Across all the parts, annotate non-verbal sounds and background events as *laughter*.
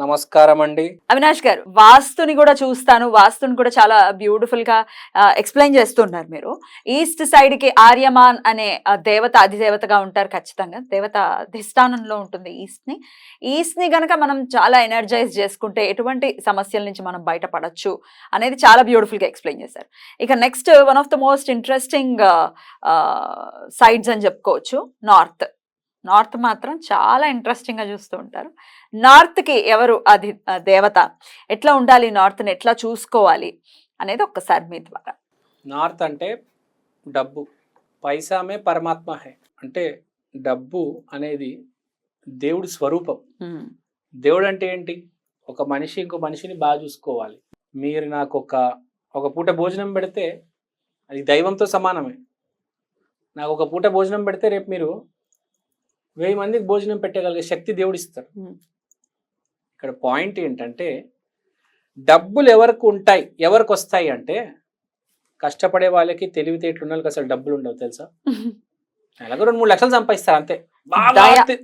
నమస్కారం అండి అవినాష్ గారు వాస్తుని కూడా చూస్తాను. వాస్తుని కూడా చాలా బ్యూటిఫుల్గా ఎక్స్ప్లెయిన్ చేస్తున్నారు మీరు. ఈస్ట్ సైడ్కి ఆర్యమాన్ అనే దేవత అధిదేవతగా ఉంటారు ఖచ్చితంగా. దేవత అధిష్టానంలో ఉంటుంది ఈస్ట్ని ఈస్ట్ని గనక మనం చాలా ఎనర్జైజ్ చేసుకుంటే ఎటువంటి సమస్యల నుంచి మనం బయటపడచ్చు అనేది చాలా బ్యూటిఫుల్గా ఎక్స్ప్లెయిన్ చేశారు. ఇక next one of the most interesting sides అని చెప్పుకోవచ్చు. నార్త్. నార్త్ మాత్రం చాలా ఇంట్రెస్టింగ్గా చూస్తూ ఉంటారు. నార్త్కి ఎవరు అది దేవత? ఎట్లా ఉండాలి నార్త్ని ఎట్లా చూసుకోవాలి? అనేది ఒక్కసారి మీ ద్వారా. నార్త్ అంటే డబ్బు. పైసామే పరమాత్మ హే. అంటే డబ్బు అనేది దేవుడి స్వరూపం. దేవుడు అంటే ఏంటి? ఒక మనిషి ఇంకో మనిషిని బాగా చూసుకోవాలి. మీరు నాకు ఒక ఒక పూట భోజనం పెడితే అది దైవంతో సమానమే. నాకు ఒక పూట భోజనం పెడితే రేపు మీరు వెయ్యి మందికి భోజనం పెట్టగలిగే శక్తి దేవుడు ఇస్తాడు. Hmm. ఇక్కడ పాయింట్ ఏంటంటే డబ్బులు ఎవరికి ఉంటాయి ఎవరికి వస్తాయి అంటే కష్టపడే వాళ్ళకి తెలివితేటలు ఉన్న వాళ్ళకి అసలు డబ్బులు ఉండవు తెలుసా? *laughs* నెలకు రెండు మూడు లక్షలు సంపాదిస్తారు అంతే.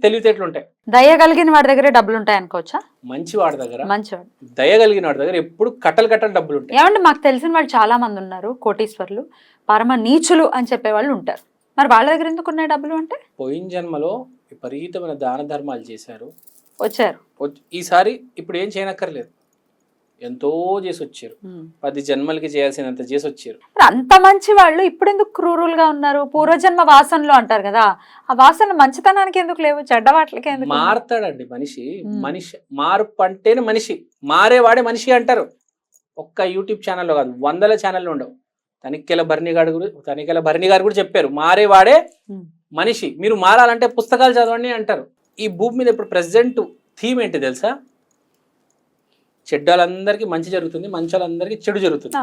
తెలివితేటలు ఉంటాయి దయ కలిగిన వాడి దగ్గరే డబ్బులు ఉంటాయి అనుకోవచ్చా? మంచి వాడి దగ్గర మంచివాడు. దయ కలిగిన వాడి దగ్గర ఎప్పుడు కట్టలు కట్టలు డబ్బులు ఉంటాయి ఏమంటే మాకు తెలిసిన వాళ్ళు చాలా మంది ఉన్నారు కోటీశ్వర్లు పరమ నీచులు అని చెప్పే వాళ్ళు ఉంటారు. మరి వాళ్ళ దగ్గర ఎందుకు ఉన్నాయి డబ్బులు అంటే? పోయిన జన్మలో విపరీతమైన దాన ధర్మాలు చేశారు. వచ్చారు. వచ్- ఈసారి ఇప్పుడు ఏం చేయనక్కర్లేదు. ఎంతో చేసి వచ్చారు పది జన్మలకి చేయాల్సినంత చేసి వచ్చారు అంత మంచి వాళ్ళు ఇప్పుడు ఎందుకు క్రూరుల్గా ఉన్నారు? పూర్వజన్మ వాసనలు అంటారు కదా ఆ వాసన మంచితనానికి ఎందుకు లేవు? చెడ్డ వాటికి ఎందుకు? మారతాడండి మనిషి. మనిషి మార్పు అంటేనే మనిషి. మారేవాడే మనిషి అంటారు. ఒక్క యూట్యూబ్ ఛానల్లో కాదు వందల ఛానళ్ళు ఉండవు. తనికెల భరణి గారు గురి తనికెల భరణి గారు కూడా చెప్పారు మారేవాడే. మనిషి మీరు మారాలంటే పుస్తకాలు చదవండి అంటారు. ఈ భూమి మీద ఇప్పుడు ప్రెసిడెంట్ థీమ్ ఏంటి తెలుసా? చెడ్డలందరికీ మంచి జరుగుతుంది మంచి వాళ్ళందరికీ చెడు జరుగుతుంది.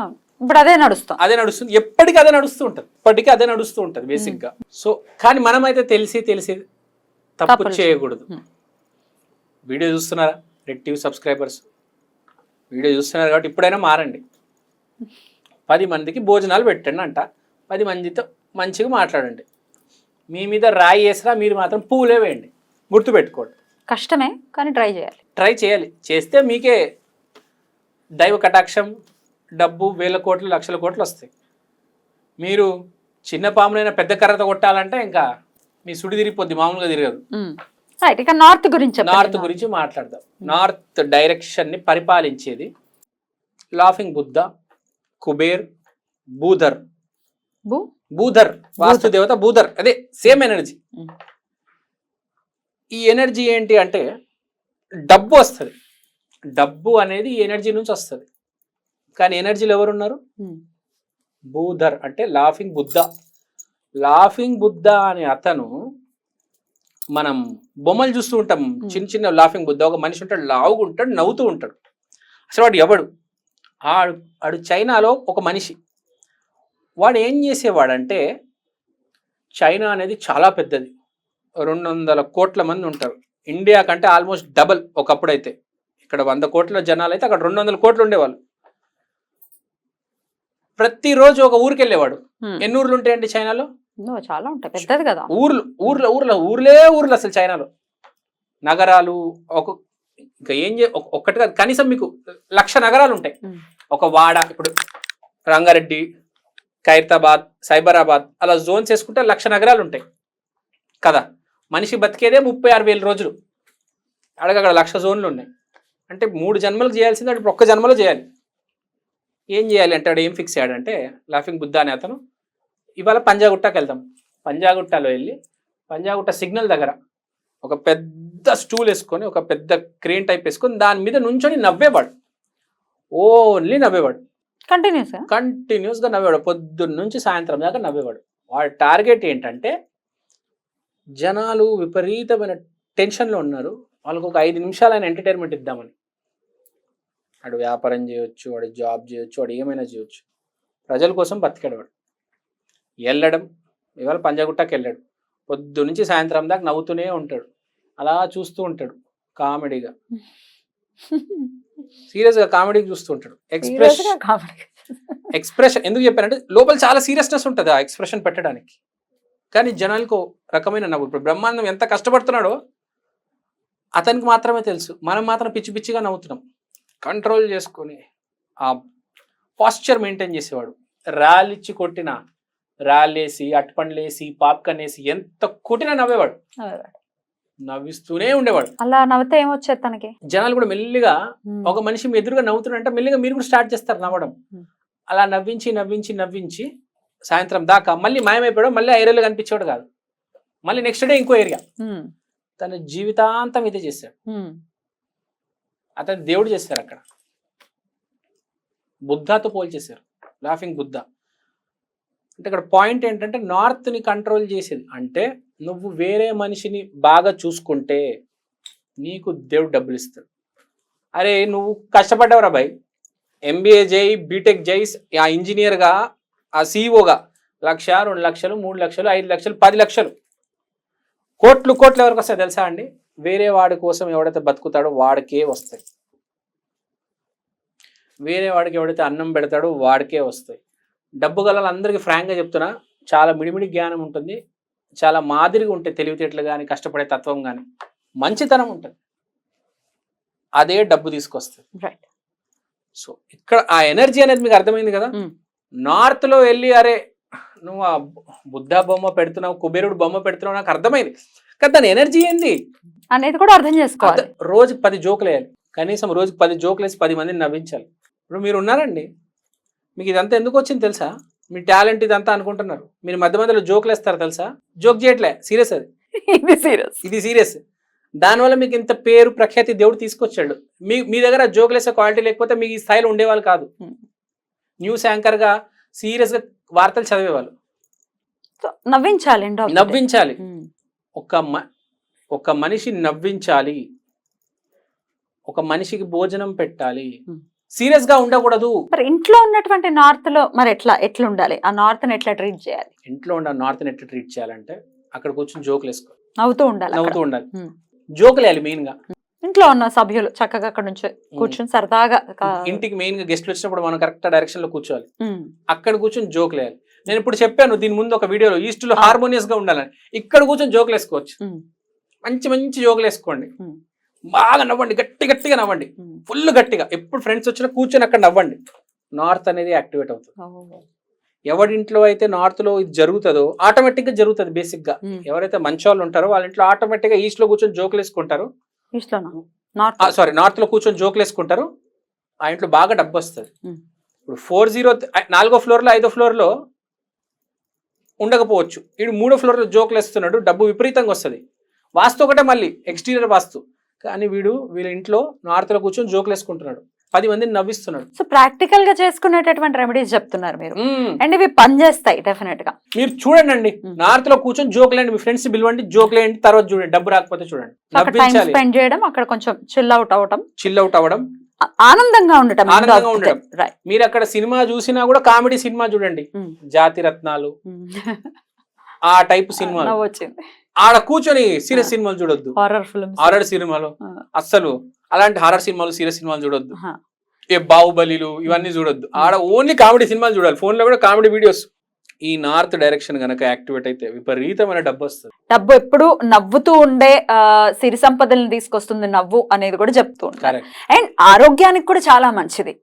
ఇప్పుడు అదే నడుస్తాం. అదే నడుస్తుంది. ఎప్పటికీ అదే నడుస్తూ ఉంటుంది. ఎప్పటికీ అదే నడుస్తూ ఉంటుంది బేసిక్గా సో కానీ మనమైతే తెలిసి తెలిసి తప్పు చేయకూడదు. వీడియో చూస్తున్నారా? రెడ్ టీవీ సబ్స్క్రైబర్స్ వీడియో చూస్తున్నారు కాబట్టి ఇప్పుడైనా మారండి. పది మందికి భోజనాలు పెట్టండి అంట. పది మందితో మంచిగా మాట్లాడండి. మీ మీద రాయి వేసినా మీరు మాత్రం పూలే వేయండి. గుర్తుపెట్టుకోండి. కష్టమే కానీ ట్రై చేయాలి. ట్రై చేయాలి. చేస్తే మీకే దైవ కటాక్షం డబ్బు వేల కోట్లు లక్షల కోట్లు వస్తాయి. మీరు చిన్న పామునైనా పెద్ద కర్రతో కొట్టాలంటే ఇంకా మీ సుడి తిరిగిపోద్ది మామూలుగా తిరగదు. ఇక నార్త్ గురించి. నార్త్ గురించి మాట్లాడదాం. నార్త్ డైరెక్షన్ని పరిపాలించేది లాఫింగ్ బుద్ధ కుబేర్ బూధర్ బు? బూధర్ వాస్తు దేవత బూధర్. అదే సేమ్ ఎనర్జీ. ఈ ఎనర్జీ ఏంటి అంటే డబ్బు వస్తుంది. డబ్బు అనేది ఈ ఎనర్జీ నుంచి వస్తుంది. కానీ ఎనర్జీలు ఎవరున్నారు. బూధర్ అంటే లాఫింగ్ బుద్ధ. లాఫింగ్ బుద్ధ అనే అతను మనం బొమ్మలు చూస్తూ ఉంటాం. చిన్న చిన్న లాఫింగ్ బుద్ధ. ఒక మనిషి ఉంటాడు లావుగా ఉంటాడు నవ్వుతూ ఉంటాడు. అసలు వాడు ఎవడు? ఆడు ఆడు చైనాలో ఒక మనిషి. వాడు ఏం చేసేవాడంటే చైనా అనేది చాలా పెద్దది. రెండు వందల కోట్ల మంది ఉంటారు. ఇండియా కంటే ఆల్మోస్ట్ డబల్ ఒకప్పుడైతే. ఇక్కడ వంద కోట్ల జనాలు అయితే అక్కడ రెండు వందల కోట్లు ఉండేవాళ్ళు. ప్రతిరోజు ఒక ఊరికి వెళ్ళేవాడు. ఎన్ని ఊర్లు ఉంటాయండి చైనాలో? చాలా ఉంటాయి. పెద్దది కదా. ఊర్లు ఊర్లో ఊర్లో ఊర్లే ఊర్లు అసలు చైనాలో. నగరాలు ఒక ఇంకా ఏం చే ఒక- ఒక్కటి కాదు కనీసం మీకు లక్ష నగరాలు ఉంటాయి. ఒక వాడ ఇప్పుడు రంగారెడ్డి ఖైరతాబాద్ సైబరాబాద్ అలా జోన్స్ వేసుకుంటే లక్ష నగరాలు ఉంటాయి. కదా? మనిషి బతికేదే ముప్పై ఆరు వేల రోజులు. అడగ అక్కడ లక్ష జోన్లు ఉన్నాయి. అంటే మూడు జన్మలు చేయాల్సింది అటు ఒక్క జన్మలో చేయాలి. ఏం చేయాలి అంటే వాడు ఏం ఫిక్స్ అయ్యాడంటే లాఫింగ్ బుద్ధ అనే అతను ఇవాళ పంజాగుట్టకి వెళ్దాం. పంజాగుట్టలో వెళ్ళి పంజాగుట్ట సిగ్నల్ దగ్గర ఒక పెద్ద స్టూల్ వేసుకొని ఒక పెద్ద క్రేన్ టైప్ వేసుకొని దాని మీద నుంచొని నవ్వేవాడు. ఓన్లీ నవ్వేవాడు. కంటిన్యూస్ కంటిన్యూస్గా నవ్వేవాడు. పొద్దున్న నుంచి సాయంత్రం దాకా నవ్వేవాడు. వాడి టార్గెట్ ఏంటంటే జనాలు విపరీతమైన టెన్షన్లో ఉన్నారు. వాళ్ళకు ఒక ఐదు నిమిషాలైన ఎంటర్టైన్మెంట్ ఇద్దామని. వాడు వ్యాపారం చేయొచ్చు వాడు జాబ్ చేయొచ్చు వాడు ఏమైనా చేయొచ్చు. ప్రజల కోసం బతికాడు వాడు వెళ్ళడం ఇవాళ పంజాగుట్టకి వెళ్ళాడు పొద్దు నుంచి సాయంత్రం దాకా నవ్వుతూనే ఉంటాడు. అలా చూస్తూ ఉంటాడు కామెడీగా. సీరియస్గా కామెడీకి చూస్తూ ఉంటాడు ఎక్స్ప్రెస్గా. ఎక్స్ప్రెషన్ ఎందుకు చెప్పానంటే లోపల చాలా సీరియస్నెస్ ఉంటుంది ఆ ఎక్స్ప్రెషన్ పెట్టడానికి. కానీ జనాలకు రకమైన నవ్వు. ఇప్పుడు బ్రహ్మాండం ఎంత కష్టపడుతున్నాడో అతనికి మాత్రమే తెలుసు. మనం మాత్రం పిచ్చి పిచ్చిగా నవ్వుతున్నాం. కంట్రోల్ చేసుకొని ఆ పాస్చర్ మెయింటైన్ చేసేవాడు. రాలిచ్చి కొట్టిన రాళ్ళేసి అట్టుపండ్లేసి పాప్కార్న్ వేసి ఎంత కొట్టినా నవ్వేవాడు. నవ్విస్తూనే ఉండేవాడు. అలా నవ్వుతే ఏమొచ్చేది తనకి? జనాలు కూడా మెల్లిగా ఒక మనిషి మీ ఎదురుగా నవ్వుతున్నాడంటే మెల్లిగా మీరు కూడా స్టార్ట్ చేస్తారు నవ్వడం. అలా నవ్వించి నవ్వించి నవ్వించి సాయంత్రం దాకా మళ్ళీ మాయమైపోయాడు మళ్ళీ ఏరియాలో కనిపించాడు కాదు. మళ్ళీ నెక్స్ట్ డే ఇంకో ఏరియా. తన జీవితాంతం ఇదే చేశాడు. అతను దేవుడు చేశారు అక్కడ. బుద్ధాతో పోల్చేశారు. లాఫింగ్ బుద్ధ అంటే ఇక్కడ పాయింట్ ఏంటంటే నార్త్ని కంట్రోల్ చేసేది. అంటే నువ్వు వేరే మనిషిని బాగా చూసుకుంటే నీకు దేవుడు డబ్బులు ఇస్తాడు. అరే నువ్వు కష్టపడ్డావురా బాయ్. ఎంబీఏ చేయి బీటెక్ చేయి ఆ ఇంజనీర్గా ఆ సీఈఓగా లక్ష రెండు లక్షలు మూడు లక్షలు ఐదు లక్షలు పది లక్షలు. కోట్లు కోట్లు ఎవరికి వస్తాయి తెలుసా అండి? వేరే వాడి కోసం ఎవడైతే బతుకుతాడో వాడికే వస్తాయి. వేరే వాడికి ఎవడైతే అన్నం పెడతాడో వాడికే వస్తాయి. డబ్బు గల అందరికీ ఫ్రాంక్గా చెప్తున్నా చాలా మిడిమిడి జ్ఞానం ఉంటుంది చాలా మాదిరిగా ఉంటాయి తెలివితేటలు కానీ కష్టపడే తత్వం కానీ మంచితనం ఉంటుంది. అదే డబ్బు తీసుకొస్తుంది. సో ఇక్కడ ఆ ఎనర్జీ అనేది మీకు అర్థమైంది కదా? Hmm. నార్త్లో వెళ్ళి అరే నువ్వు ఆ బుద్ధ బొమ్మ పెడుతున్నావు కుబేరుడు బొమ్మ పెడుతున్నావు నాకు అర్థమైంది. కానీ దాని ఎనర్జీ ఏంది? అనేది కూడా అర్థం చేసుకోవాలి. రోజుకి పది జోకులు వేయాలి. కనీసం రోజుకి పది జోకులు వేసి పది మందిని నవ్వించాలి. ఇప్పుడు మీరు ఉన్నారండి మీకు ఇదంతా ఎందుకు వచ్చింది తెలుసా? మీ టాలెంట్ ఇదంతా అనుకుంటున్నారు. మీరు మధ్య మధ్యలో జోకులు వేస్తారు తెలుసా? జోక్ చేయట్లే సీరియస్ అది. ఇది సీరియస్. ఇది సీరియస్. దానివల్ల మీకు ఇంత పేరు ప్రఖ్యాతి దేవుడు తీసుకొచ్చాడు. మీ మీ దగ్గర జోకులు వేసే క్వాలిటీ లేకపోతే మీకు ఈ స్థాయిలో ఉండేవాళ్ళు కాదు. Hmm. న్యూస్ యాంకర్గా సీరియస్గా వార్తలు చదివేవాళ్ళు. నవ్వించాలి. నవ్వించాలి. ఉమ్, ఒక ఒక మనిషి నవ్వించాలి. ఒక మనిషికి భోజనం పెట్టాలి. Hmm. సీరియస్గా ఉండకూడదు. మరి ఇంట్లో ఉన్నటువంటి నార్త్లో మరి ఎట్లా ఎట్లా ఉండాలి ఆ నార్త్ని ఎట్లా ట్రీట్ చేయాలి? ఇంట్లో ఉన్న నార్త్ ఎట్లా ట్రీట్ చేయాలంటే అక్కడ కూర్చొని జోకులు వేసుకో నవ్వుతూ ఉండాలి. నవ్వుతూ ఉండాలి. జోకులు వేయాలి మెయిన్గా. ఇంట్లో ఉన్న సభ్యులు చక్కగా అక్కడ నుంచి కూర్చొని సరదాగా ఇంటికి మెయిన్గా గెస్ట్లు వచ్చినప్పుడు మనం కరెక్ట్ డైరెక్షన్లో కూర్చోవాలి. అక్కడ కూర్చొని జోకులు వేయాలి. నేను ఇప్పుడు చెప్పాను దీని ముందు ఒక వీడియోలో ఈస్ట్లో. హార్మోనియస్గా ఉండాలని. ఇక్కడ కూర్చొని జోకులు వేసుకోవచ్చు. మంచి మంచి జోకులు వేసుకోండి. బాగా నవ్వండి గట్టి గట్టిగా నవ్వండి. ఫుల్ గట్టిగా. ఎప్పుడు ఫ్రెండ్స్ వచ్చినా కూర్చొని అక్కడ నవ్వండి. నార్త్ అనేది యాక్టివేట్ అవుతుంది. ఎవరింట్లో అయితే నార్త్లో ఇది జరుగుతుందో ఆటోమేటిక్గా జరుగుతుంది బేసిక్గా. ఎవరైతే మంచి వాళ్ళు ఉంటారో వాళ్ళ ఇంట్లో ఆటోమేటిక్గా ఈస్ట్లో కూర్చొని జోకులు వేసుకుంటారు. సారీ నార్త్లో కూర్చొని జోకులు వేసుకుంటారు. ఆ ఇంట్లో బాగా డబ్బు వస్తుంది. ఇప్పుడు ఫోర్ జీరో నాలుగో ఫ్లోర్లో ఐదో ఫ్లోర్లో ఉండకపోవచ్చు. వీడు మూడో ఫ్లోర్లో జోకులు వేస్తున్నాడు డబ్బు విపరీతంగా వస్తుంది. వాస్తు ఒకటే మళ్ళీ ఎక్స్టీరియర్ వాస్తు. కానీ వీడు వీళ్ళ ఇంట్లో నార్త్లో కూర్చొని జోకులు వేసుకుంటున్నాడు. పది మందిని నవ్విస్తున్నాడు. సో ప్రాక్టికల్గా చేసుకునేటటువంటి రెమెడీస్ చెప్తున్నారు మీరు. అండ్ ఇవి పనిచేస్తాయి డెఫినెట్గా. మీరు చూడండి అండి. నార్త్లో కూర్చొని జోకులేండి మీ ఫ్రెండ్స్ పిలవండి జోకులేండి తర్వాత చూడండి డబ్బు రాకపోతే చూడండి. స్పెండ్ చేయడం అక్కడ కొంచెం చిల్ అవుట్ అవటం. చిల్ అవుట్ అవ్వడం ఆ- ఆనందంగా ఉండటం. ఆనందంగా ఉండడం. రైట్ మీరు అక్కడ సినిమా చూసినా కూడా కామెడీ సినిమా చూడండి. జాతి రత్నాలు ఆ టైప్ సినిమాలు. వచ్చింది ఆడ కూర్చొని సీరియస్ సినిమాలు చూడొద్దు. హారర్ ఫిల్మ్స్ హారర్ సినిమాలు. అస్సలు అలాంటి హారర్ సినిమాలు సీరియస్ సినిమాలు చూడొద్దు. ఏ బాహుబలిలు ఇవన్నీ చూడొద్దు. ఆడ ఓన్లీ కామెడీ సినిమాలు చూడాలి. ఫోన్లో కూడా కామెడీ వీడియోస్. ఈ నార్త్ డైరెక్షన్ గనక యాక్టివేట్ అయితే విపరీతమైన డబ్బు వస్తుంది. డబ్బు ఎప్పుడు నవ్వుతూ ఉండే సిరి సంపదలను తీసుకొస్తుంది నవ్వు అనేది కూడా చెప్తూ ఉంటారు కరెక్ట్ అండ్ ఆరోగ్యానికి కూడా చాలా మంచిది.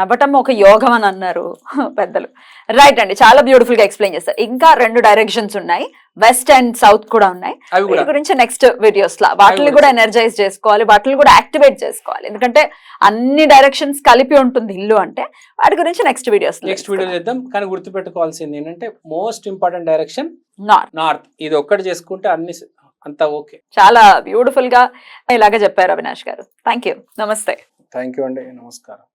నవ్వటం ఒక యోగం అని అన్నారు పెద్దలు. రైట్ అండి చాలా బ్యూటిఫుల్గా ఎక్స్ప్లెయిన్ చేస్తారు. ఇంకా రెండు డైరెక్షన్స్ ఉన్నాయి. వెస్ట్ అండ్ సౌత్ కూడా ఉన్నాయి. వీటి గురించి నెక్స్ట్ వీడియోస్ లా. వాటిని కూడా. ఎనర్జైజ్ చేసుకోవాలి వాటిని కూడా యాక్టివేట్ చేసుకోవాలి. ఎందుకంటే అన్ని డైరెక్షన్స్ కలిపి ఉంటుంది ఇల్లు అంటే వాటి గురించి నెక్స్ట్ వీడియోస్ నెక్స్ట్ వీడియో చేద్దాం. కానీ గుర్తుపెట్టుకోవాల్సింది ఏంటంటే most important direction north north ఇది ఒక్కటి చేసుకుంటే అన్ని అంతా ఓకే చాలా బ్యూటిఫుల్గా ఇలాగే చెప్పారు Avinash garu. Thank you namaste thank you అండి. నమస్కారం.